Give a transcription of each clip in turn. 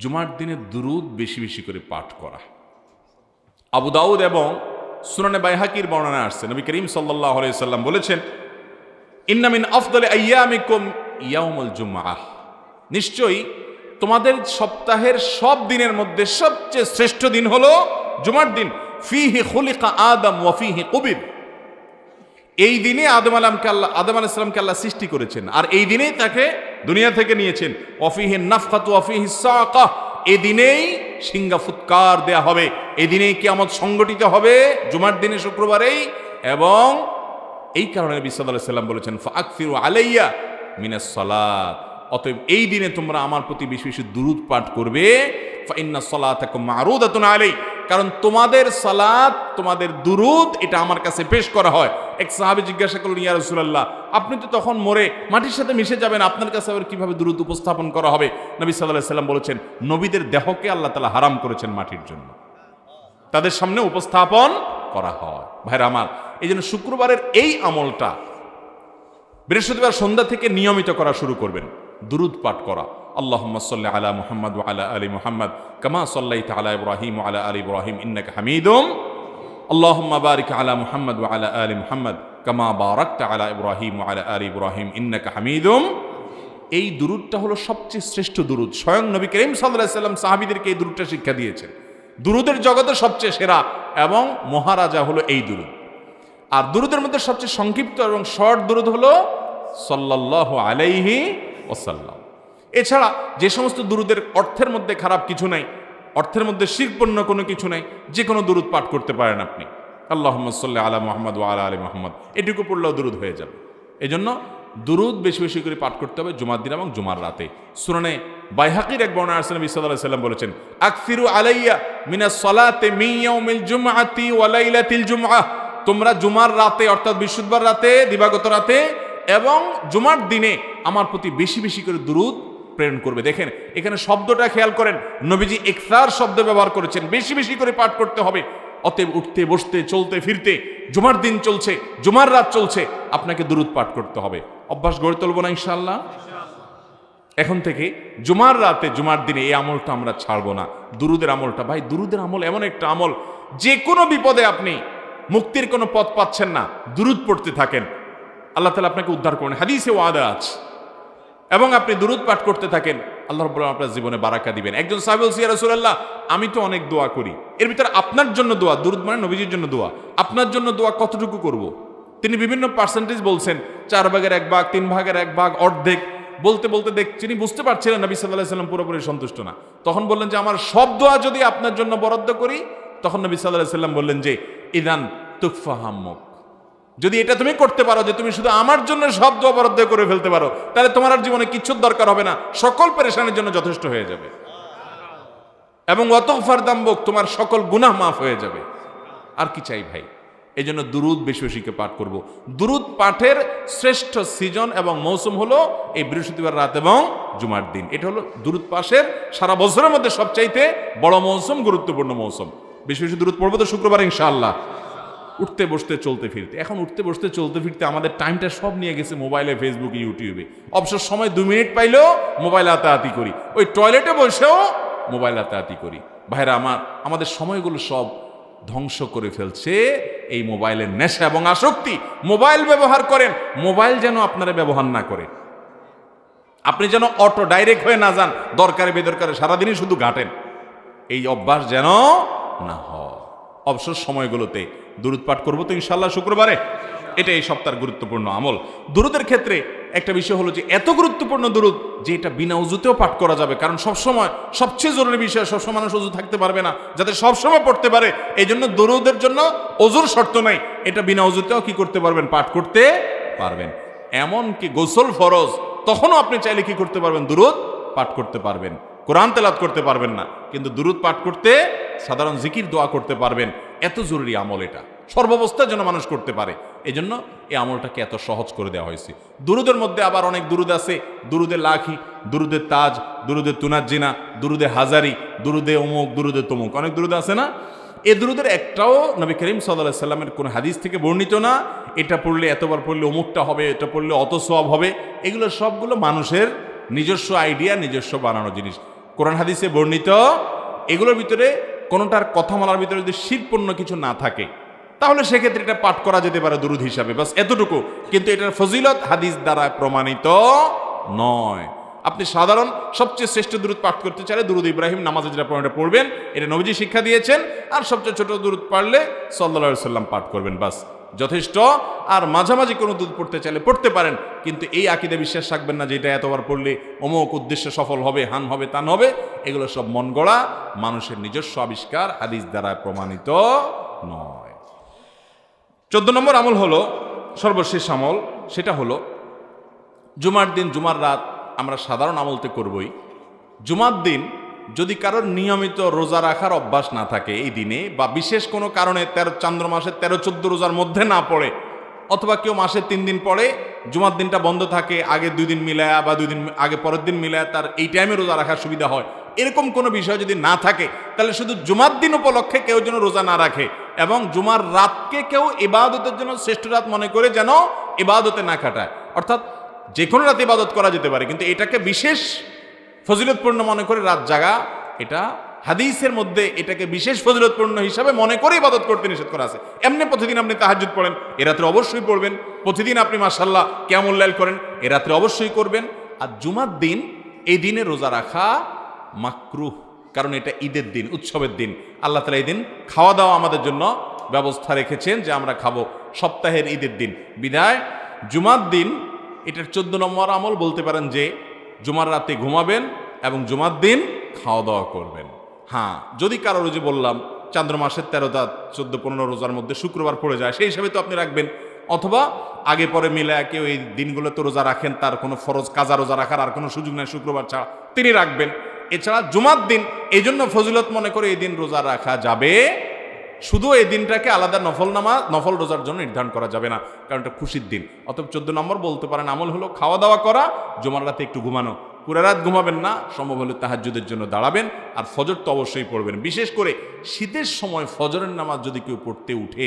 জুমার দিনে দুরুদ বেশি বেশি করে পাঠ করা। আবু দাউদ এবং সুনানে বাইহাকির বর্ণনা আসছে। নবী করিম সাল্লাহ সাল্লাম বলেছেন ইন্নামিন আফদলে আয়ামিকুম ইয়াউমুল জুমআহ নিশ্চয়ই তোমাদের সপ্তাহের সব দিনের মধ্যে সবচেয়ে শ্রেষ্ঠ দিন হলো জুমার দিন। ফিহি খুলিকা আদম ওয়াফিহি কবির। এই দিনে আদম আলামকে আল্লাহ আদম আলাইসালামকে আল্লাহ সৃষ্টি করেছেন। আর এই দিনেই তাকে দুনিয়া থেকে নিয়েছেন। অফিহে নাফাতু ওয়াফিহি সাকাহ এদিনেই দিনেই সিঙ্গা ফুৎকার দেয়া হবে। এদিনেই কি কিয়ামত সংগঠিত হবে, জুমার দিনে শুক্রবারেই। এবং এই কারণে নবী আলাহ সাল্লাম বলেছেন ফাকফিরু আলাইয়া মিনাস সালাত। অতএব এই দিনে তোমরা আমার প্রতি বেশি বেশি দুরুদ পাঠ করবে। ফাইন্না কারণ তোমাদের সালাত, তোমাদের দুরুদ, এটা আমার কাছে পেশ করা হয়। এক সাহাবী জিজ্ঞাসা করলেন, ইয়া রাসূলুল্লাহ, আপনি তো তখন মরে মাটির সাথে মিশে যাবেন, আপনার কাছে আবার কীভাবে দুরুদ উপস্থাপন করা হবে? নবী সাল্লাল্লাহু আলাইহি সাল্লাম বলেছেন, নবীদের দেহকে আল্লাহ তাআলা হারাম করেছেন মাটির জন্য। তাদের সামনে উপস্থাপন করা হয়। ভাইরা আমার এই জন্য শুক্রবারের এই আমলটা বৃহস্পতিবার সন্ধ্যা থেকে নিয়মিত করা শুরু করবেন। দুরুদ পাঠ করা। আল্লাহ সাল্লি আলা মুহাম্মদ আলা আলী মুহাম্মদ, কামা সাল্লাই আলা ইব্রাহিম আলা আলী ইব্রাহিম, ইন্নাকা হামিদুম। বারিক আলা মুহাম্মদ ওয়া আলা আলী মুহাম্মদ, কামা বারাকতা আলা ইব্রাহিম ওয়া আলা ইব্রাহিম, ইন্নাকা হামিদুম। এই দুরুদটা হলো সবচেয়ে শ্রেষ্ঠ দুরুদ। স্বয়ং নবী করিম সাল্লাল্লাহু সাল্লাম সাহাবীদেরকে এই দুরুদটা শিক্ষা দিয়েছেন। দুরুদের জগতে সবচেয়ে সেরা এবং মহারাজা হলো এই দুরুদ। আর দুরুদের মধ্যে সবচেয়ে সংক্ষিপ্ত এবং শর্ট দুরুদ হলো সাল্লাল্লাহু আলাইহি ওসাল্লাম এছাড়া যে সমস্ত দুরুদের অর্থের মধ্যে খারাপ কিছু নাই, অর্থের মধ্যে শিরপন্য কোনো কিছু নাই, যে কোনো দুরুদ পাঠ করতে পারেন আপনি। আল্লাহ সাল্লাহ আলা মোহাম্মদ ও আলা আলী মোহাম্মদ। এটুকু পড়লেও দুরুদ হয়ে যাবে। এই জন্য দুরুদ বেশি বেশি করে পাঠ করতে হবে জুমার দিন এবং জুমার রাতে। সুরনে বাইহাকির এক বর্ণা আসলে নবী সাল্লাম বলেছেন আকফিরু আলাইয়া মিনাস সালাতে মিন ইয়াউমিল জুমআতি ওয়া লাইলাতিল জুমআহ। তোমরা জুমার রাতে, অর্থাৎ বৃহস্পতিবার রাতে, দিবাগত রাতে এবং জুমার দিনে আমার প্রতি বেশি বেশি করে দুরুদ প্রেরণ করবে। দেখেন, এখানে শব্দটা খেয়াল করেন, নবীজি ইকসার শব্দ ব্যবহার করেছেন। বেশি বেশি করে পাঠ করতে হবে। অতএব উঠতে, বসতে, চলতে, ফিরতে, জুমার দিন চলছে, জুমার রাত চলছে, আপনাকে দুরুদ পাঠ করতে হবে। অভ্যাস গড়ে তুলব না ইনশাল্লাহ এখন থেকে জুমার রাতে, জুমার দিনে এই আমলটা আমরা ছাড়বো না। দুরুদের আমলটা, ভাই, দুরুদের আমল এমন একটা আমল, যে কোনো বিপদে আপনি মুক্তির কোনো পথ পাচ্ছেন না, দুরুদ পড়তে থাকেন। আল্লাহ তালা আপনাকে উদ্ধার করেন। হাদিসে ওয়াদা আছে। এবং আপনি দুরুদ পাঠ করতে থাকেন, আল্লাহ আলামিন আপনার জীবনে বারাকা দিবেন। একজন সাহেব সিয়া রাসূলুল্লাহ, আমি তো অনেক দোয়া করি। এর ভিতরে আপনার জন্য দোয়া, দুরুদ মানে নবীজির জন্য দোয়া। আপনার জন্য দোয়া কতটুকু করব। তিনি বিভিন্ন পার্সেন্টেজ বলছেন, চার ভাগের এক ভাগ, তিন ভাগের এক ভাগ, অর্ধেক। বলতে বলতে দেখ, তিনি বুঝতে পারছিলেন নবী সাল্লাহ সাল্লাম পুরোপুরি সন্তুষ্ট না। তখন বললেন যে, আমার সব দোয়া যদি আপনার জন্য বরাদ্দ করি, তখন নবী সাল্লাহ সাল্লাম বললেন যে, ইদান তুকফা হাম্মক। যদি এটা তুমি করতে পারো, যে তুমি শুধু আমার জন্য সব দোয়া করে ফেলতে পারো, তাহলে তোমার আর জীবনে কিচ্ছুর দরকার হবে না। সকল পেরেশানের জন্য যথেষ্ট হয়ে যাবে। এবং অত ফারদাম্বক তোমার সকল গুনাহ মাফ হয়ে যাবে। আর কি চাই ভাই? এই জন্য দুরুদ বেশি বেশিকে পাঠ করব। দুরুদ পাঠের শ্রেষ্ঠ সিজন এবং মৌসুম হলো এই বৃহস্পতিবার রাত এবং জুমার দিন। এটা হলো দুরুদ পাশের সারা বছরের মধ্যে সবচাইতে বড় মৌসুম, গুরুত্বপূর্ণ মৌসুম। বেশি বেশি দূরত পড়ব তো শুক্রবার ইনশাআল্লাহ। উঠতে বসতে চলতে ফিরতে। এখন উঠতে বসতে চলতে ফিরতে আমাদের টাইমটা সব নিয়ে গেছে মোবাইলে ফেসবুকে ইউটিউবে অবসর সময় দু মিনিট পাইলেও মোবাইল হাতাহাতি করি। ওই টয়লেটে বসেও মোবাইল হাতাহাতি করি। ভাইরা, আমার, আমাদের সময়গুলো সব ধ্বংস করে ফেলছে এই মোবাইলের নেশা এবং আসক্তি। মোবাইল ব্যবহার করেন মোবাইল যেন আপনারা ব্যবহার না করে আপনি যেন অটো ডাইরেক্ট হয়ে না যান, দরকারে, বেদরকারে, সারাদিনই শুধু ঘাটেন। এই অভ্যাস যেন না হয়। অবসর সময়গুলোতে দুরুদ পাঠ করব তো ইনশাল্লাহ শুক্রবারে। এটা এই সপ্তাহের গুরুত্বপূর্ণ আমল। দুরুদের ক্ষেত্রে একটা বিষয় হলো যে, এত গুরুত্বপূর্ণ দুরুদ যে এটা বিনা উজুতেও পাঠ করা যাবে। কারণ সবসময়, সবচেয়ে জরুরি বিষয় সবসময় মানুষ উজু থাকতে পারবে না, যাতে সবসময় পড়তে পারে। এই জন্য দরুদের জন্য অজুর শর্ত নাই। এটা বিনা উজুতেও কি করতে পারবেন? পাঠ করতে পারবেন। এমন কি গোসল ফরজ, তখনও আপনি চাইলে কি করতে পারবেন? দুরুদ পাঠ করতে পারবেন। কোরআন তেলাত করতে পারবেন না। কিন্তু দুরুদ পাঠ করতে সাধারণ জিকির দোয়া করতে পারবেন। এত জরুরি আমল এটা। সর্বাবস্থার যেন মানুষ করতে পারে। এই জন্য এই আমলটাকে এত সহজ করে দেওয়া হয়েছে। দুরুদের মধ্যে আবার অনেক দুরুদ আছে। দুরুদে লাখি, দুরুদে তাজ, দুরুদে তুনাজিনা দুরুদে হাজারি, দুরুদে অমুক দুরুদে তমুক। অনেক দুরুদ আছে না? এ দুরুদের একটাও নবী করিম সাল্লাহ সাল্লামের কোনো হাদিস থেকে বর্ণিত না। এটা পড়লে, এতবার পড়লে অমুকটা হবে, এটা পড়লে অত সব হবে। এগুলো সবগুলো মানুষের নিজস্ব আইডিয়া, নিজস্ব বানানো জিনিস। কোরআন হাদিসে বর্ণিত, এগুলোর ভিতরে কোনোটার কথা বলার ভিতরে যদি শিরপূর্ণ কিছু না থাকে, তাহলে সেক্ষেত্রে এটা পাঠ করা যেতে পারে দুরুদ হিসাবে। বাস এতটুকু। কিন্তু এটার ফজিলত হাদিস দ্বারা প্রমাণিত নয়। আপনি সাধারণ সবচেয়ে শ্রেষ্ঠ দূরত পাঠ করতে চাইলে দুরুদ ইব্রাহিম নামাজে যেটা পড়েন এটা পড়বেন, এটা নবীজি শিক্ষা দিয়েছেন, আর সবচেয়ে ছোট দূরত পারলে সাল্লা সাল্লাম পাঠ করবেন, বাস। যথেষ্ট। আর মাঝামাঝি কোনো দুধ পড়তে চাইলে পড়তে পারেন, কিন্তু এই আকিদে বিশ্বাস রাখবেন না যে এটা এতবার পড়লে অমুক উদ্দেশ্য সফল হবে, হান হবে, তান হবে। এগুলো সব মন গড়া, মানুষের নিজস্ব আবিষ্কার, হাদিস দ্বারা প্রমাণিত নয়। চোদ্দ নম্বর আমল হলো সর্বশেষ আমল, সেটা হলো জুমার দিন, জুমার রাত আমরা সাধারণ আমলতে করবই। জুমার দিন যদি কারোর নিয়মিত রোজা রাখার অভ্যাস না থাকে এই দিনে, বা বিশেষ কোনো কারণে তেরো, চান্দ্র মাসের তেরো, চোদ্দ রোজার মধ্যে না পড়ে, অথবা কেউ মাসে তিন দিন পরে জুমার দিনটা বন্ধ থাকে, আগে দুই দিন মিলায়া বা দুই দিন, আগে পরের দিন মিলায় তার এই টাইমে রোজা রাখার সুবিধা হয়। এরকম কোনো বিষয় যদি না থাকে, তাহলে শুধু জুমার দিন উপলক্ষে কেউ যেন রোজা না রাখে, এবং জুমার রাতকে কেউ ইবাদতের জন্য শ্রেষ্ঠ রাত মনে করে যেন ইবাদতে না কাটায় অর্থাৎ যে কোনো রাতে ইবাদত করা যেতে পারে, কিন্তু এটাকে বিশেষ ফজিলতপূর্ণ মনে করে রাত জাগা, এটা হাদিসের মধ্যে এটাকে বিশেষ ফজিলতপূর্ণ হিসাবে মনে করে ইবাদত করতে নিষেধ করা আছে। এমনি প্রতিদিন আপনি তাহাজুদ পড়েন, এ রাত্রে অবশ্যই পড়বেন। প্রতিদিন আপনি মাসাল্লাহ কেমন লাইল করেন, এ রাত্রে অবশ্যই করবেন। আর জুমার দিন, এই দিনে রোজা রাখা মাকরুহ, কারণ এটা ঈদের দিন, উৎসবের দিন। আল্লাহ তালা এই দিন খাওয়া দাওয়া আমাদের জন্য ব্যবস্থা রেখেছেন যে আমরা খাব সপ্তাহের ঈদের দিন। বিদায়, জুমার দিন, এটার চোদ্দ নম্বর আমল বলতে পারেন যে জুমার রাতে ঘুমাবেন এবং জুমার দিন খাওয়া দাওয়া করবেন। হ্যাঁ যদি কারও রোজে বললাম, চান্দ্র মাসের তেরোটা চোদ্দ পনেরো রোজার মধ্যে শুক্রবার পড়ে যায়, সেই হিসাবে তো আপনি রাখবেন। অথবা আগে পরে মিলে কেউ এই দিনগুলোতে রোজা রাখেন, তার কোনো ফরজ কাজা রোজা রাখার আর কোনো সুযোগ নেই শুক্রবার ছাড়া, তিনি রাখবেন। এছাড়া জুমার দিন এই জন্য ফজিলত মনে করে এই দিন রোজা রাখা যাবে শুধু এই দিনটাকে আলাদা নফল নামা, নফল রোজার জন্য নির্ধারণ করা যাবে না, কারণ এটা খুশির দিন। অতএব চোদ্দ নম্বর বলতে পারেন, আমল হলো খাওয়া দাওয়া করা, জমার রাতে একটু ঘুমানো। পুরা রাত ঘুমাবেন না, সম্ভব হলে তাহাজ্জুদের জন্য দাঁড়াবেন, আর ফজর তো অবশ্যই পড়বেন। বিশেষ করে শীতের সময় ফজরের নামাজ যদি কেউ পড়তে উঠে,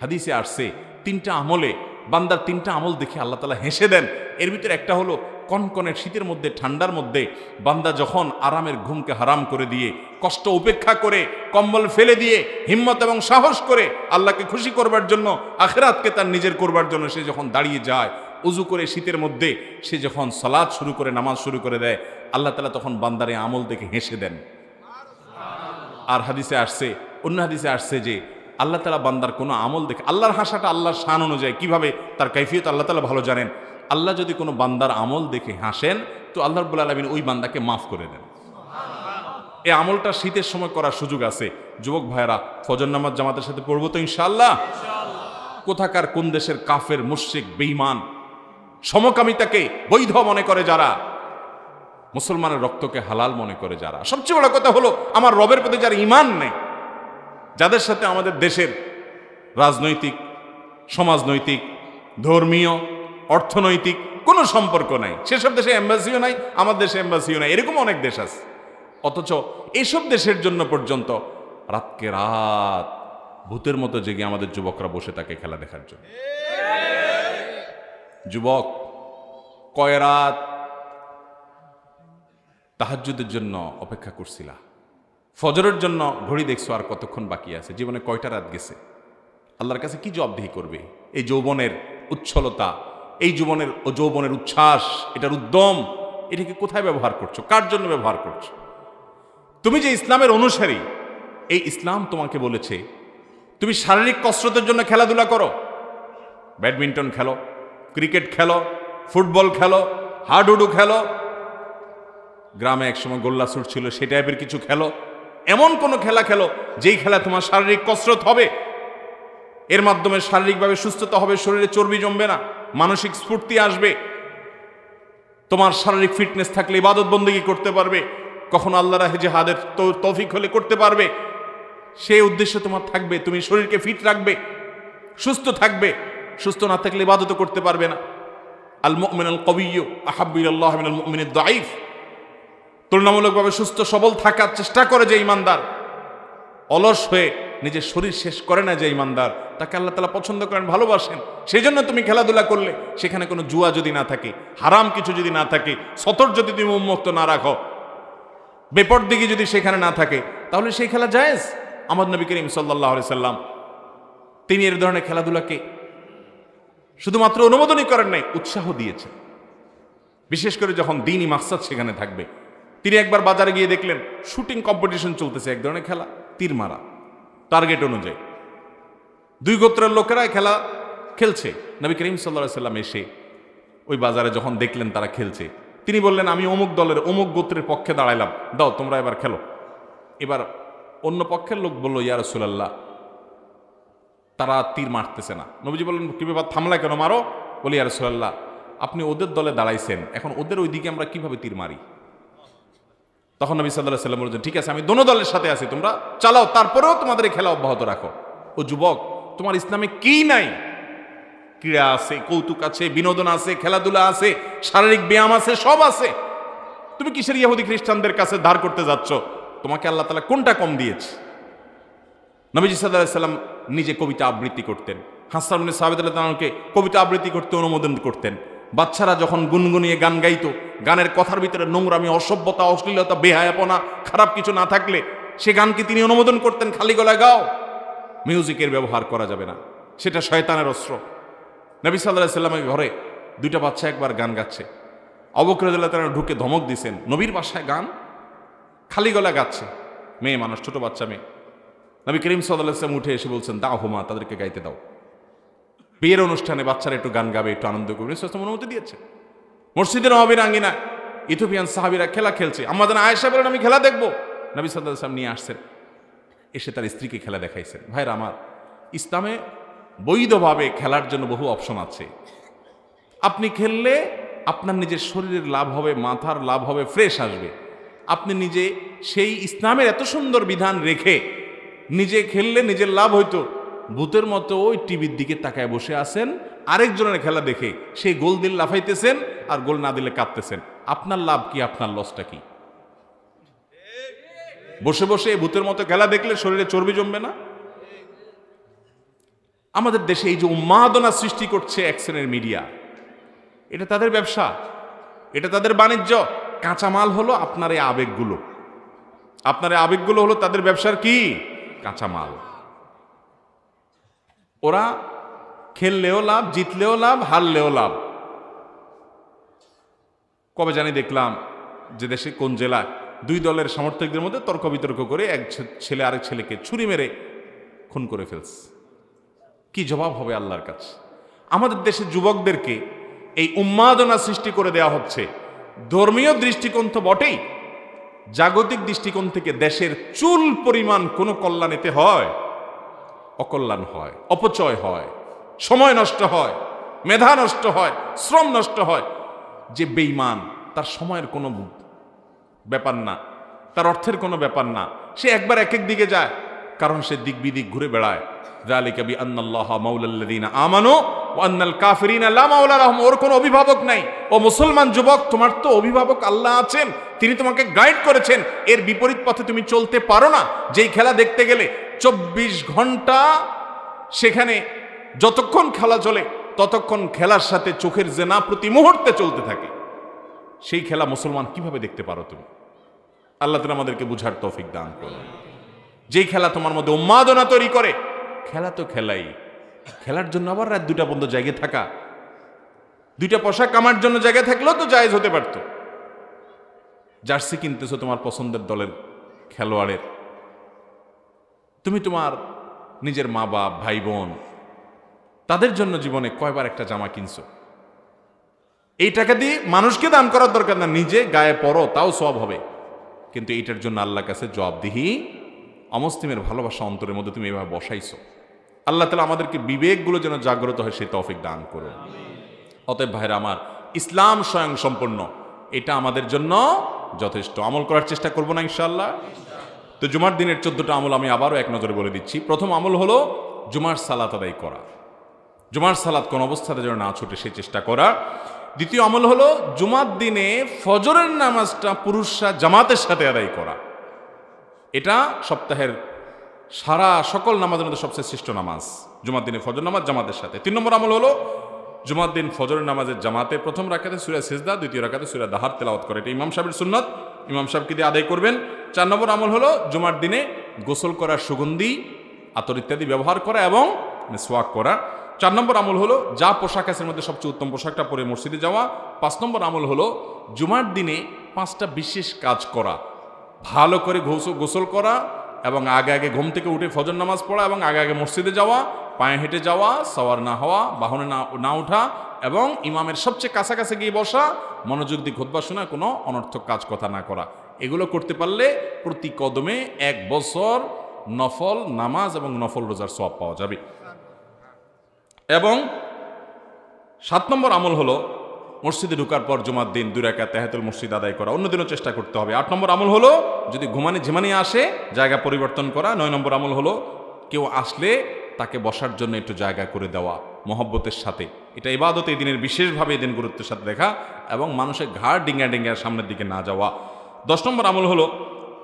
হাদিসে আসছে, তিনটা আমলে, বান্দার তিনটা আমল দেখে আল্লাহ তালা হেসে দেন। এর ভিতরে একটা হলো কনকনের শীতের মধ্যে, ঠান্ডার মধ্যে বান্দা যখন আরামের ঘুমকে হারাম করে দিয়ে, কষ্ট উপেক্ষা করে, কম্বল ফেলে দিয়ে, হিম্মত এবং সাহস করে আল্লাহকে খুশি করবার জন্য, আখেরাতকে তার নিজের করবার জন্য সে যখন দাঁড়িয়ে যায়, উজু করে শীতের মধ্যে সে যখন সালাদ শুরু করে, নামাজ শুরু করে দেয়, আল্লাহ তালা তখন বান্দারে আমল দেখে হেসে দেন। আর হাদিসে আসছে, অন্য হাদিসে আসছে যে আল্লাহ তালা বান্দার কোনো আমল দেখে, আল্লাহর হাসাটা আল্লাহর শান অনুযায়ী কীভাবে, তার কৈফিয়ত আল্লাহ তালা ভালো জানেন। আল্লাহ যদি কোনো বান্দার আমল দেখে হাসেন, তো আল্লাহ রব্বুল আলমিন ওই বান্দাকে মাফ করে দেন। এই আমলটা শীতের সময় করার সুযোগ আছে। যুবক ভাইয়েরা, ফজর নামাজ জামাতের সাথে পড়ব তো ইনশাল্লাহ কোথাকার কোন দেশের কাফের, মুশ্রিক বেইমান সমকামিতাকে বৈধ মনে করে যারা, মুসলমানের রক্তকে হালাল মনে করে যারা? সবচেয়ে বড় কথা হলো, আমার রবের প্রতি যার ইমান নেই, যাদের সাথে আমাদের দেশের রাজনৈতিক, সমাজনৈতিক, ধর্মীয় অর্থনৈতিক কোনো সম্পর্ক নাই। সেসব দেশে এম্বাসিও নাই, আমার দেশে এম্বাসিও নাই, এরকম অনেক দেশ আছে। অথচ এসব দেশের জন্য পর্যন্ত রাতকে রাত ভূতের মতো জেগে আমাদের যুবকরা বসে থাকে খেলা দেখার জন্য। যুবক, কয় রাত? তাহাজ্জুদের জন্য অপেক্ষা করছিলা। ফজরের জন্য ঘড়ি দেখছ আর কতক্ষণ বাকি আছে? জীবনে কয়টা রাত গেছে? আল্লাহর কাছে কি জবাবদিহি করবে? এই যৌবনের উচ্ছলতা এই জীবনের ও যৌবনের উচ্ছ্বাস, এটার উদ্যম, এটাকে কোথায় ব্যবহার করছ? কার জন্য ব্যবহার করছ? তুমি যে ইসলামের অনুসারী, এই ইসলাম তোমাকে বলেছে, তুমি শারীরিক কসরতের জন্য খেলাধুলা করো। ব্যাডমিন্টন খেলো, ক্রিকেট খেলো, ফুটবল খেলো, হাডুডু খেলো। গ্রামে একসময় গোল্লা সুট ছিল সেই টাইপের কিছু খেলো। এমন কোনো খেলা খেলো, যেই খেলা তোমার শারীরিক কসরত হবে। এর মাধ্যমে শারীরিকভাবে সুস্থতা হবে, শরীরে চর্বি জমবে না। মানসিক স্ফূর্তি আসবে। তোমার শারীরিক ফিটনেস থাকলে ইবাদত বন্দেগী করতে পারবে। কখন আল্লাহ রাহে যে হাদের তৌফিক হলে করতে পারবে। সেই উদ্দেশ্য তোমার থাকবে, তুমি শরীরকে ফিট রাখবে, সুস্থ থাকবে। সুস্থ না থাকলে ইবাদত করতে পারবে না। আল মুমিন আল কবিয় আহাবিল্লাহ তুলনামূলকভাবে সুস্থ, সবল থাকার চেষ্টা করে যে ইমানদার। অলস হয়ে নিজের শরীর শেষ করে না যে ইমানদার। তাকে আল্লাহ তালা পছন্দ করেন, ভালোবাসেন। সেই জন্য তুমি খেলাধুলা করলে সেখানে কোনো জুয়া যদি না থাকে, হারাম কিছু যদি না থাকে সতর যদি তুমি উন্মুক্ত না রাখো বেপর দিকে যদি সেখানে না থাকে, তাহলে সেই খেলা জায়েজ? আমার নবী করিম সাল্লাহ সাল্লাম, তিনি এর ধরনের খেলাধুলাকে শুধুমাত্র অনুমোদনই করেন নাই, উৎসাহ দিয়েছে বিশেষ করে যখন দিনই মাকসাদ সেখানে থাকবে। তিনি একবার বাজারে গিয়ে দেখলেন, শুটিং কম্পিটিশন চলতেছে, এক ধরনের খেলা তীর মারা টার্গেট অনুযায়ী। দুই গোত্রের লোকেরা এই খেলা খেলছে। নবী করিম সাল্লা সাল্লাম এসে ওই বাজারে যখন দেখলেন তারা খেলছে, তিনি বললেন, আমি অমুক দলের, অমুক গোত্রের পক্ষে দাঁড়াইলাম। দাও, তোমরা এবার খেলো। এবার অন্য পক্ষের লোক বলল, ইয়া রসুলাল্লাহ, তারা তীর মারতেছে না। নবীজি বললেন, কি ব্যাপার, থামলা কেন? মারো? বলি, ইয়া রসুলাল্লাহ, আপনি ওদের দলে দাঁড়াইছেন, এখন ওদের ওই দিকে আমরা কীভাবে তীর মারি? তখন নবী সাল্লাহ সাল্লাম বলছেন ঠিক আছে, আমি দোনো দলের সাথে আছি, তোমরা চালাও, তারপরেও তোমাদের এই খেলা অব্যাহত রাখো। ও যুবক তোমার ইসলামে কি নাই? ক্রীড়া আছে, কৌতুক আছে, বিনোদন আছে, খেলাধুলা আছে, শারীরিক ব্যায়াম আছে, সব আছে। তুমি কিসের ইহুদি খ্রিস্টানদের কাছে ধার করতে যাচ্ছ? তোমাকে আল্লাহ তালা কোনটা কম দিয়েছে? নবীজি সাল্লাম নিজে কবিতা আবৃত্তি করতেন। হাসান সাহেবকে কবিতা আবৃত্তি করতে অনুমোদন করতেন। বাচ্চারা যখন গুনগুনিয়ে গান গাইত, গানের কথার ভিতরে নোংরামি, অসভ্যতা, অশ্লীলতা, বেহায়াপনা, খারাপ কিছু না থাকলে সে গানকে তিনি অনুমোদন করতেন, খালি গলায় গাও। মিউজিকের ব্যবহার করা যাবে না। সেটা শয়তানের অস্ত্র। নবী সাল্লাহ সাল্লামের ঘরে দুইটা বাচ্চা একবার গান গাচ্ছে। অবকরদুল্লাহ তারা ঢুকে ধমক দিছেন, নবীর বাসায় গান? খালি গলা গাচ্ছে। মেয়ে মানুষ, ছোট বাচ্চা মেয়ে। নবী করিম সাল্লাম উঠে এসে বলছেন, দাও হোমা, তাদেরকে গাইতে দাও। বিয়ের অনুষ্ঠানে বাচ্চারা একটু গান গাবে, একটু আনন্দ করবে। সাল্লাম অনুমতি দিয়েছে মসজিদের নবাবির আঙ্গিনা ইথোপিয়ান সাহাবিরা খেলা খেলছে। আমাদের আয়েশা বলেন, আমি খেলা দেখব। নবী সাল্লাহ সাল্লাম নিয়ে আসছেন। এসে তার স্ত্রীকে খেলা দেখাইছেন। ভাইরা আমার, ইসলামে বৈধভাবে খেলার জন্য বহু অপশন আছে। আপনি খেললে আপনার নিজের শরীরের লাভ হবে, মাথার লাভ হবে ফ্রেশ আসবে। আপনি নিজে সেই ইসলামের এত সুন্দর বিধান রেখে নিজে খেললে নিজের লাভ হইতো, ভূতের মতো ওই টিভির দিকে তাকায় বসে আছেন, আরেকজনের খেলা দেখে সেই গোল দিল লাফাইতেছেন আর গোল না দিলে কাঁদতেছেন। আপনার লাভ কি, আপনার লসটা কি? বসে বসে এই ভূতের মতো খেলা দেখলে শরীরে চর্বি জমবে না? আমাদের দেশে এই যে উন্মাদনা সৃষ্টি করছে এক মিডিয়া, এটা তাদের ব্যবসা, এটা তাদের বাণিজ্য। কাঁচামাল হলো আপনার এই আবেগগুলো। আপনার এই আবেগগুলো হলো তাদের ব্যবসার কি? কাঁচামাল। ওরা খেললেও লাভ, জিতলেও লাভ, হারলেও লাভ। কবে জানি দেখলাম যে দেশে কোন জেলায় দুই দলের সমর্থকদের মধ্যে তর্ক বিতর্ক করে এক ছেলে আরেক ছেলেকে ছুরি মেরে খুন করে ফেলছে। কি জবাব হবে আল্লাহর কাছে? আমাদের দেশের যুবকদেরকে এই উন্মাদনা সৃষ্টি করে দেওয়া হচ্ছে। ধর্মীয় দৃষ্টিকোণ তো বটেই। জাগতিক দৃষ্টিকোণ থেকে দেশের চুল পরিমাণ কোনো কল্যাণ এতে হয়, অকল্যাণ হয়, অপচয় হয়, সময় নষ্ট হয়, মেধা নষ্ট হয়, শ্রম নষ্ট হয়। যে বেইমান তার সময়ের কোনো ব্যাপার না। তার অর্থের কোনো ব্যাপার না। সে একবার এক এক দিকে যায়, কারণ সে দিক বিদিক ঘুরে বেড়ায়। জালিকাবি আন্নাল্লাহ মাউলাল্লাদিন আমানো ও আন্নাল কাফরিন আল্লাহ মাউলা রহম ওর কোনো অভিভাবক নাই। ও মুসলমান যুবক, তোমার তো অভিভাবক আল্লাহ আছেন। তিনি তোমাকে গাইড করেছেন। এর বিপরীত পথে তুমি চলতে পারো না। যেই খেলা দেখতে গেলে চব্বিশ ঘণ্টা সেখানে যতক্ষণ খেলা চলে, ততক্ষণ খেলার সাথে চোখের জেনা প্রতি মুহূর্তে চলতে থাকে। সেই খেলা মুসলমান কীভাবে দেখতে পারো তুমি? আল্লাহ তালা আমাদেরকে বুঝার তৌফিক দান করুন। যেই খেলা তোমার মধ্যে উন্মাদনা তৈরি করে, খেলা তো খেলাই। খেলার জন্য আবার রাত দুটা বন্ধ জায়গায় থাকা। দুইটা পয়সা কামার জন্য জায়গায় থাকলেও তো জায়েজ হতে পারত। জার্সি কিনতেছো তোমার পছন্দের দলের খেলোয়াড়ের। তুমি তোমার নিজের মা বাপ, ভাই বোন, তাদের জন্য জীবনে কয়বার একটা জামা কিনছো? এই টাকা দিয়ে মানুষকে দান করার দরকার না, নিজে গায়ে পরো, তাও সব হবে। কিন্তু এইটার জন্য আল্লাহর কাছে জবাবদিহি, অমুসলিমের ভালোবাসা অন্তরের মধ্যে তুমি এভাবে বসাইছো। আল্লাহ তালা আমাদেরকে বিবেকগুলো যেন জাগ্রত হয়, সেই তৌফিক দান করো অতএব ভাইরা আমার, ইসলাম স্বয়ং সম্পূর্ণ। এটা আমাদের জন্য যথেষ্ট। আমল করার চেষ্টা করব না ইনশাল্লাহ তো জুমার দিনের চোদ্দটা আমল আমি আবারও এক নজরে বলে দিচ্ছি। প্রথম আমল হলো জুমার সালাত আদায় করা। জুমার সালাত কোন অবস্থাতে যেন না ছুটে সেই চেষ্টা করা। দ্বিতীয় আমল হলো জুমার দিনে ফজরের নামাজটা পুরুষরা জামাতের সাথে আদায় করা। এটা সপ্তাহের সারা সকল নামাজের মধ্যে সবচেয়ে শ্রেষ্ঠ নামাজ, জুমার দিনে ফজর নামাজ জামাতের সাথে। তিন নম্বর আমল হলো জুমার দিন ফজরের নামাজের জামাতে প্রথম রাখাতে সুরা সেজদা, দ্বিতীয় রাখাতে সুরা দাহার তেলাওয়াত করে। এটা ইমাম সাহেবের সুন্নত, ইমাম সাহেবকে দিয়ে আদায় করবেন। চার নম্বর আমল হলো জুমার দিনে গোসল করার সুগন্ধি, আতর ইত্যাদি ব্যবহার করা এবং সোয়াক করা। চার নম্বর আমল হলো, যা পোশাক আছে মধ্যে সবচেয়ে উত্তম পোশাকটা, পরে মসজিদে যাওয়া। পাঁচ নম্বর আমল হলো, জুমার দিনে পাঁচটা বিশেষ কাজ করা। ভালো করে গোসল গোসল করা এবং আগে আগে ঘুম থেকে উঠে ফজর নামাজ পড়া এবং আগে আগে মসজিদে যাওয়া, পায়ে হেঁটে যাওয়া, সওয়ার না হওয়া, বাহনে না না ওঠা এবং ইমামের সবচেয়ে কাছাকাছি গিয়ে বসা, মনোযোগ দিয়ে খোদবা শোনা, কোনো অনর্থক কাজ কথা না করা। এগুলো করতে পারলে প্রতি কদমে এক বছর নফল নামাজ এবং নফল রোজার সব পাওয়া যাবে। এবং সাত নম্বর আমল হলো মসজিদে ঢুকার পর জুমার দিন দুই রাকাত তেহাতুল মসজিদ আদায় করা অন্যদিনও চেষ্টা করতে হবে। আট নম্বর আমল হলো যদি ঘুমানে ঝিমানি আসে, জায়গা পরিবর্তন করা। নয় নম্বর আমল হলো কেউ আসলে তাকে বসার জন্য একটু জায়গা করে দেওয়া, মহব্বতের সাথে। এটা ইবাদত, এই দিনের বিশেষভাবে এই দিন গুরুত্বের সাথে দেখা এবং মানুষের ঘাড় ডিঙ্গা ডিঙ্গা সামনের দিকে না যাওয়া। দশ নম্বর আমল হলো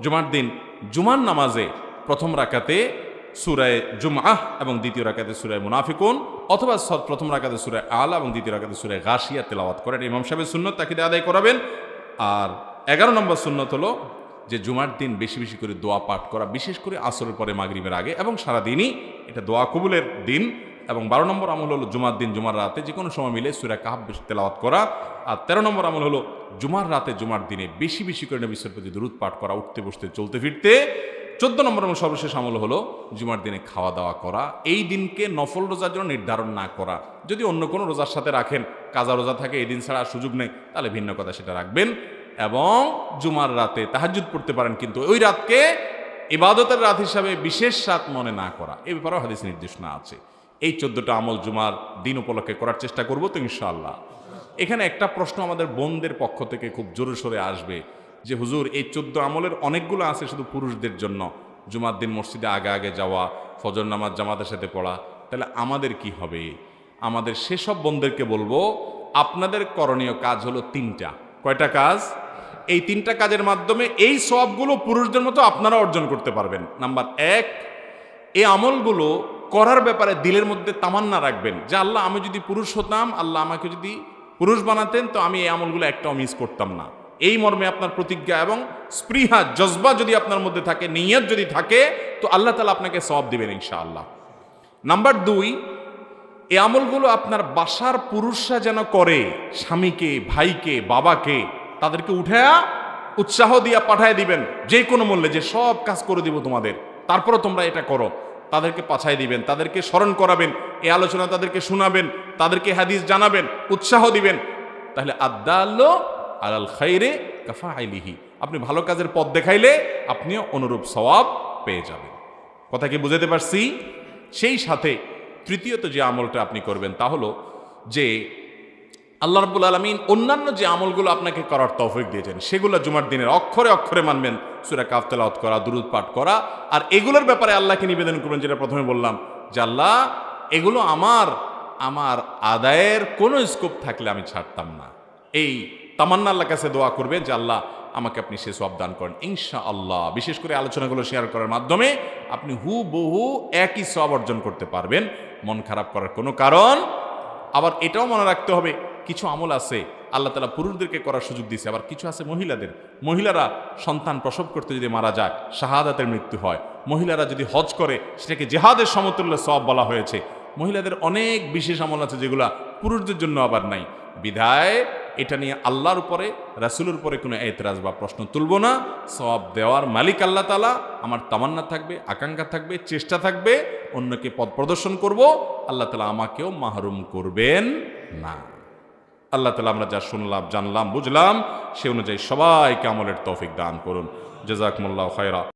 জুমার দিন, জুমার নামাজে প্রথম রাকাতে সুরায় জুমআহ এবং দ্বিতীয় রাকাতে সুরায় মুনাফিকুন, অথবা প্রথম রাকাতে সুরায় আলা এবং দ্বিতীয় রাকাতে সুরায় গাশিয়া তেলাওয়াত করেন। ইমাম সাহেবের সুন্নত তাকে দিয়ে আদায় করাবেন। আর এগারো নম্বর সুন্নত হলো যে জুমার দিন বেশি বেশি করে দোয়া পাঠ করা, বিশেষ করে আসরের পরে মাগরিবের আগে এবং সারা দিনই এটা দোয়া কবুলের দিন। এবং বারো নম্বর আমল হলো জুমার দিন, জুমার রাতে যে কোনো সময় মিলে সুরা কাহাব তেলাওয়াত করা। আর তেরো নম্বর আমল হলো জুমার রাতে জুমার দিনে বেশি বেশি করে নবিসের প্রতি দূরত পাঠ করা, উঠতে বসতে, চলতে ফিরতে। চোদ্দ নম্বর এবং সর্বশেষ আমল হলো জুমার দিনে খাওয়া দাওয়া করা। এই দিনকে নফল রোজার জন্য নির্ধারণ না করা। যদি অন্য কোনো রোজার সাথে রাখেন, কাজা রোজা থাকে, এই দিন ছাড়া সুযোগ নেই, তাহলে ভিন্ন কথা সেটা রাখবেন। এবং জুমার রাতে তাহাজুদ পড়তে পারেন, কিন্তু ওই রাতকে ইবাদতের রাত হিসাবে বিশেষ রাত মনে না করা। এ ব্যাপারেও হাদিস নির্দেশনা আছে। এই চোদ্দটা আমল জুমার দিন উপলক্ষে করার চেষ্টা করব তো ইনশাআল্লাহ। এখানে একটা প্রশ্ন আমাদের বোনদের পক্ষ থেকে খুব জোরে সোরে আসবে। যে হুজুর, এই চোদ্দ আমলের অনেকগুলো আছে শুধু পুরুষদের জন্য। জুমার দিন মসজিদে আগে আগে যাওয়া, ফজর নামাজ জামাতের সাথে পড়া, তাহলে আমাদের কি হবে? আমাদের সেসব বন্ধুদেরকে বলব, আপনাদের করণীয় কাজ হলো তিনটা। কয়টা কাজ? এই তিনটা কাজের মাধ্যমে এই সবগুলো পুরুষদের মতো আপনারা অর্জন করতে পারবেন। নাম্বার এক, এই আমলগুলো করার ব্যাপারে দিলের মধ্যে তামান্না রাখবেন। যে আল্লাহ, আমি যদি পুরুষ হতাম, আল্লাহ আমাকে যদি পুরুষ বানাতেন, তো আমি এই আমলগুলো একটাও মিস করতাম না। এই মর্মে আপনার প্রতিজ্ঞা এবং স্পৃহা, জজবা যদি আপনার মধ্যে থাকে, নিয়ত যদি থাকে, তো আল্লাহ তালা আপনাকে সব দিবেন ইনশাআল্লাহ। নাম্বার দুই, এই আমলগুলো আপনার বাসার পুরুষরা যেন করে, স্বামীকে, ভাইকে, বাবাকে, তাদেরকে উঠায়া, উৎসাহ দিয়া পাঠায় দিবেন, যে কোনো মূল্যে, যে সব কাজ করে দিব তোমাদের, তারপরও তোমরা এটা করো, তাদেরকে পাঠায় দিবেন, তাদেরকে স্মরণ করাবেন এ আলোচনা তাদেরকে শোনাবেন, তাদেরকে হাদিস জানাবেন, উৎসাহ দিবেন, তাহলে আদাল্লো আলাল খাইরে কাফা আইলিহি আপনি ভালো কাজের পথ দেখাইলে আপনিও অনুরূপ সওয়াব পেয়ে যাবেন। কথা কি বুঝাতে পারছি? সেই সাথে তৃতীয়ত যে আমলটা আপনি করবেন তা হলো যে আল্লাহ রাব্বুল আলমিন অন্যান্য যে আমলগুলো আপনাকে করার তৌফিক দিয়েছেন, সেগুলো জুমার দিনের অক্ষরে অক্ষরে মানবেন। সুরা কাফতেলাওয়াত করা, দুরুদ পাঠ করা, আর এগুলোর ব্যাপারে আল্লাহকে নিবেদন করবেন যেটা প্রথমে বললাম, যে আল্লাহ, এগুলো আমার আমার আদায়ের কোনো স্কোপ থাকলে আমি ছাড়তাম না। এই তামান্না আল্লাহ কাছে দোয়া করবেন যে আল্লাহ আমাকে আপনি সে সব দান করেন। ইনশা আল্লাহ বিশেষ করে আলোচনাগুলো শেয়ার করার মাধ্যমে আপনি হু বহু একই সব অর্জন করতে পারবেন। মন খারাপ করার কোনো কারণ। আবার এটাও মনে রাখতে হবে, কিছু আমল আছে, আল্লাহ তালা পুরুষদেরকে করার সুযোগ দিয়েছে, আবার কিছু আছে মহিলাদের। মহিলারা সন্তান প্রসব করতে যদি মারা যায়, শাহাদাতের মৃত্যু হয়। মহিলারা যদি হজ করে, সেটাকে জেহাদের সমতুল্য সব বলা হয়েছে। মহিলাদের অনেক বিশেষ আমল আছে যেগুলা পুরুষদের জন্য আবার নাই। বিধায় এটা নিয়ে আল্লাহর উপরে, রাসুলের উপরে কোনো এতরাজ বা প্রশ্ন তুলব না। সব দেওয়ার মালিক আল্লাহ তালা আমার তামান্না থাকবে, আকাঙ্ক্ষা থাকবে, চেষ্টা থাকবে, অন্যকে পথ প্রদর্শন করব। আল্লাহ তালা আমাকেও মাহরুম করবেন না। আল্লাহ তালা আমরা যা শুনলাম, জানলাম, বুঝলাম, সে অনুযায়ী সবাইকে আমলের তৌফিক দান করুন। জেজাকমুল্লাহ খায়রা